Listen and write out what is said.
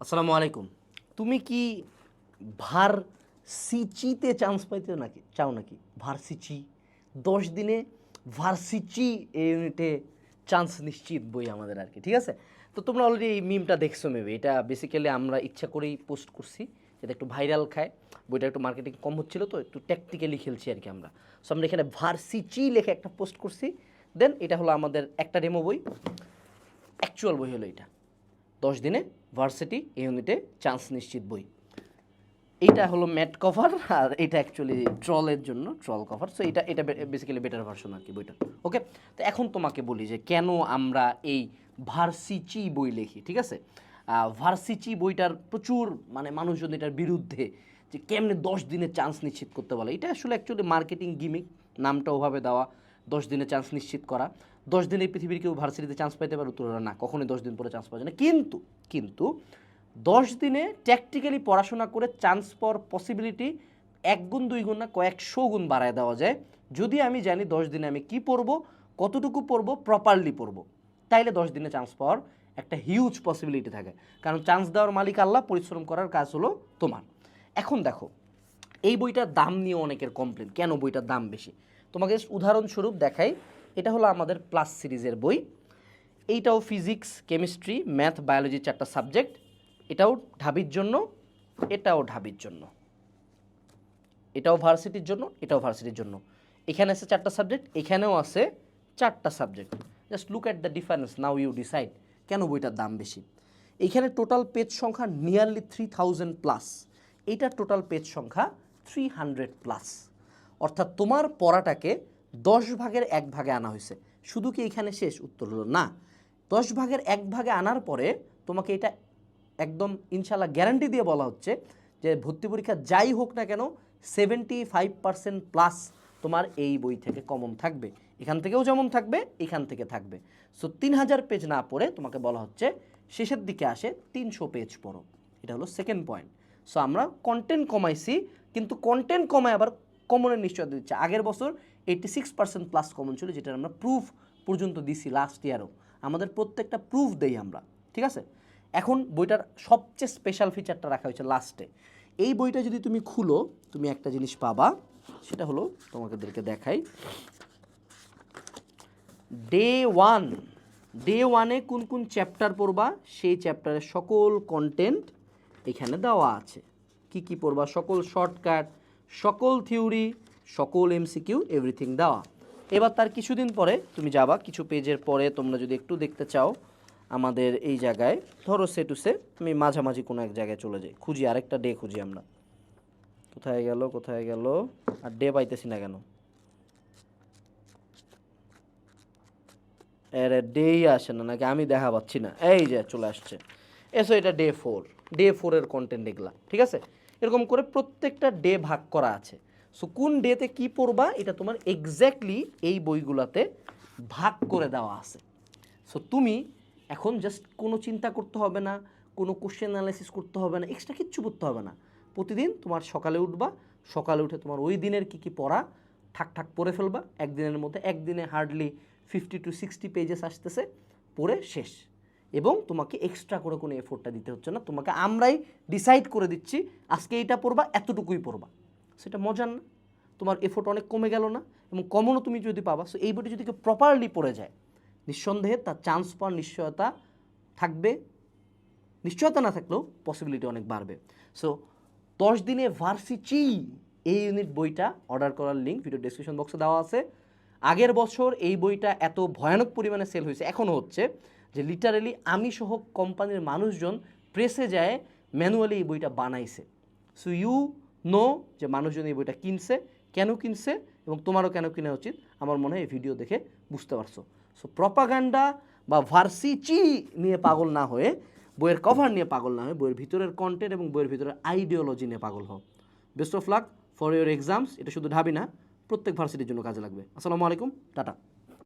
আসসালামু আলাইকুম। তুমি কি ভার সিচিতে চান্স পাইতে নাকি, চাও নাকি? ভার্সিচি দশ দিনে ভার্সিচি এই ইউনিটে চান্স নিশ্চিত বই আমাদের আর কি, ঠিক আছে? তো তোমরা অলরেডি এই মিমটা দেখছ মেবি এটা বেসিক্যালি আমরা ইচ্ছা করেই পোস্ট করছি যাতে একটু ভাইরাল খায়, বইটা একটু মার্কেটিং কম হচ্ছিল তো, একটু ট্যাকটিক্যালি খেলছি আর কি আমরা। সো আমরা এখানে ভার্সিচি লেখে একটা পোস্ট করছি দেন এটা হলো আমাদের একটা ডেমো বই অ্যাকচুয়াল বই হলো এটা। দশ দিনে ভার্সিটি ইউনিটে চান্স নিশ্চিত বই। এইটা হলো ম্যাট কভার আর এটা অ্যাকচুয়ালি ট্রলের জন্য ট্রল কভার সো এটা এটা বেসিক্যালি বেটার ভার্সন আর কি বইটা। ওকে তো এখন তোমাকে বলি যে কেন আমরা এই ভার্সিচি বই লিখি, ঠিক আছে? ভার্সিচি বইটার প্রচুর মানে মানুষজন এটার বিরুদ্ধে যে কেমনে দশ দিনে চান্স নিশ্চিত করতে বলে, এটা আসলে অ্যাকচুয়ালি মার্কেটিং গিমিক নামটা ওভাবে দেওয়া, দশ দিনে চান্স নিশ্চিত করা। দশ দিনে এই পৃথিবীর কেউ ভার্সিটিতে চান্স পাইতে পারে, উত্তর না। কখনোই দশ দিন পরে চান্স পাওয়া যায় না। কিন্তু কিন্তু দশ দিনে ট্যাকটিক্যালি পড়াশোনা করে চান্স পাওয়ার পসিবিলিটি এক গুণ, দুই গুণ না, কয়েকশো গুণ বাড়ায় দেওয়া যায়। যদি আমি জানি দশ দিনে আমি কি পড়ব, কতটুকু পড়ব প্রপারলি পড়ব, তাইলে দশ দিনে চান্স পাওয়ার একটা হিউজ পসিবিলিটি থাকে। কারণ চান্স দেওয়ার মালিক আল্লাহ, পরিশ্রম করার কাজ হলো তোমার। এখন দেখো, এই বইটার দাম নিয়ে অনেকের কমপ্লেন কেন বইটার দাম বেশি? তোমাকে উদাহরণস্বরূপ দেখাই। এটা হলো আমাদের প্লাস সিরিজের বই। এইটাও ফিজিক্স কেমিস্ট্রি ম্যাথ বায়োলজি চারটা সাবজেক্ট এটাও ঢাবির জন্য, এটাও ঢাবির জন্য। এটাও ভার্সিটির জন্য, এটাও ভার্সিটির জন্য। এখানে আছে চারটা সাবজেক্ট এখানেও আছে চারটা subject just look at the difference now you decide কেন বইটার দাম বেশি। এইখানে টোটাল পেজ সংখ্যা নিয়ারলি থ্রি থাউজেন্ড প্লাস এইটার টোটাল পেজ সংখ্যা থ্রি হান্ড্রেড প্লাস অর্থাৎ তোমার পড়াটাকে দশ ভাগের এক ভাগে আনা হয়েছে। শুধু কি এখানে শেষ? উত্তর হলো না। দশ ভাগের এক ভাগে আনার পরে তোমাকে এটা একদম ইনশাল্লাহ গ্যারান্টি দিয়ে বলা হচ্ছে যে ভর্তি পরীক্ষা যাই হোক না কেন সেভেন্টি ফাইভ পার্সেন্ট প্লাস তোমার এই বই থেকে কমন থাকবে। এখান থেকেও যেমন থাকবে, এখান থেকে থাকবে। সো তিন হাজার পেজ না পড়ে তোমাকে বলা হচ্ছে শেষের দিকে আসে তিনশো পেজ পড়ো। এটা হলো সেকেন্ড পয়েন্ট সো আমরা কন্টেন্ট কমাইছি, কিন্তু কন্টেন্ট কমায় আবার কমনের নিশ্চয়তা দিচ্ছে। আগের বছর eighty six percent plus common ছিল যেটা আমরা প্রুফ পর্যন্ত দিছি লাস্ট ইয়ারও আমাদের প্রত্যেকটা প্রুফ দেই আমরা, ঠিক আছে? এখন বইটার সবচেয়ে স্পেশাল ফিচারটা রাখা হয়েছে লাস্টে এই বইটা যদি তুমি খুলো, তুমি একটা জিনিস পাবা, সেটা হলো, তোমাদেরকে দেখাই। ডে ওয়ান ডে ওয়ানে কোন কোন চ্যাপ্টার পড়বা? সেই চ্যাপ্টারের সকল কন্টেন্ট এখানে দেওয়া আছে। কি কি পড়বা? সকল শর্টকাট সকল থিওরি সকল এমসিকিউ এভরিথিং দেওয়া। এবার তার কিছুদিন পরে তুমি যাবা, কিছু পেজের পরে তোমরা যদি একটু দেখতে চাও আমাদের এই জায়গায়, ধরো সে টু সে, আমি মাঝামাঝি কোনো এক জায়গায় চলে যাই। খুঁজি, আরেকটা ডে খুঁজি আমরা। কোথায় গেল কোথায় গেল? আর ডে পাইতেছি না কেন? এর ডেই আসে না, নাকি আমি দেখা পাচ্ছি না। এই যে, চলে আসছে। এসো এটা ডে ফোর ডে ফোরের কন্টেন্ট এগুলা ঠিক আছে? এরকম করে প্রত্যেকটা ডে ভাগ করা আছে। সো কোন ডেতে কি পড়বা? এটা তোমার এক্স্যাক্টলি এই বইগুলাতে ভাগ করে দেওয়া আছে। সো তুমি এখন জাস্ট কোনো চিন্তা করতে হবে না, কোনো কোশ্চেন অ্যানালাইসিস করতে হবে না এক্সট্রা কিচ্ছু করতে হবে না। প্রতিদিন তোমার সকালে উঠবা, সকালে উঠে তোমার ওই দিনের কি কি পড়া ঠাক ঠাক পড়ে ফেলবা। একদিনের মধ্যে একদিনে hardly fifty to sixty pages আসতেছে, পড়ে শেষ। এবং তোমাকে এক্সট্রা করে কোনো এফোর্টটা দিতে হচ্ছে না। তোমাকে আমরাই ডিসাইড করে দিচ্ছি, আজকে এইটা পড়বা, এতটুকুই পড়বা। সেটা মজার না। তোমার এফোর্ট অনেক কমে গেল না এবং কমনও তুমি যদি পাবা সো এই বইটা যদি কেউ প্রপারলি পড়ে যায়, নিঃসন্দেহে তার চান্স পাওয়ার নিশ্চয়তা থাকবে। নিশ্চয়তা না থাকলেও পসিবিলিটি অনেক বাড়বে। সো দশ দিনে ভার্সিচি এই ইউনিট বইটা অর্ডার করার লিঙ্ক ভিডিও ডিসক্রিপশন বক্সে দেওয়া আছে। আগের বছর এই বইটা এত ভয়ানক পরিমাণে সেল হয়েছে এখনও হচ্ছে যে লিটারেলি আমি সহ কোম্পানির মানুষজন প্রেসে যায় ম্যানুয়ালি এই বইটা বানাইছে। সো ইউ নো যে মানুষজন এই বইটা কিনছে, কেন কিনছে এবং তোমারও কেন কেনা উচিত আমার মনে হয় এই ভিডিও দেখে বুঝতে পারছ। সো প্রপাগান্ডা বা ভার্সিচি নিয়ে পাগল না হয়ে, বইয়ের কভার নিয়ে পাগল না হয়ে, বইয়ের ভিতরের কন্টেন্ট এবং বইয়ের ভিতরের আইডিওলজি নিয়ে পাগল হও। Best of luck for your exams এটা শুধু ঢাবি না, প্রত্যেক ভার্সিটির জন্য কাজে লাগবে। আসসালামু আলাইকুম, টাটা।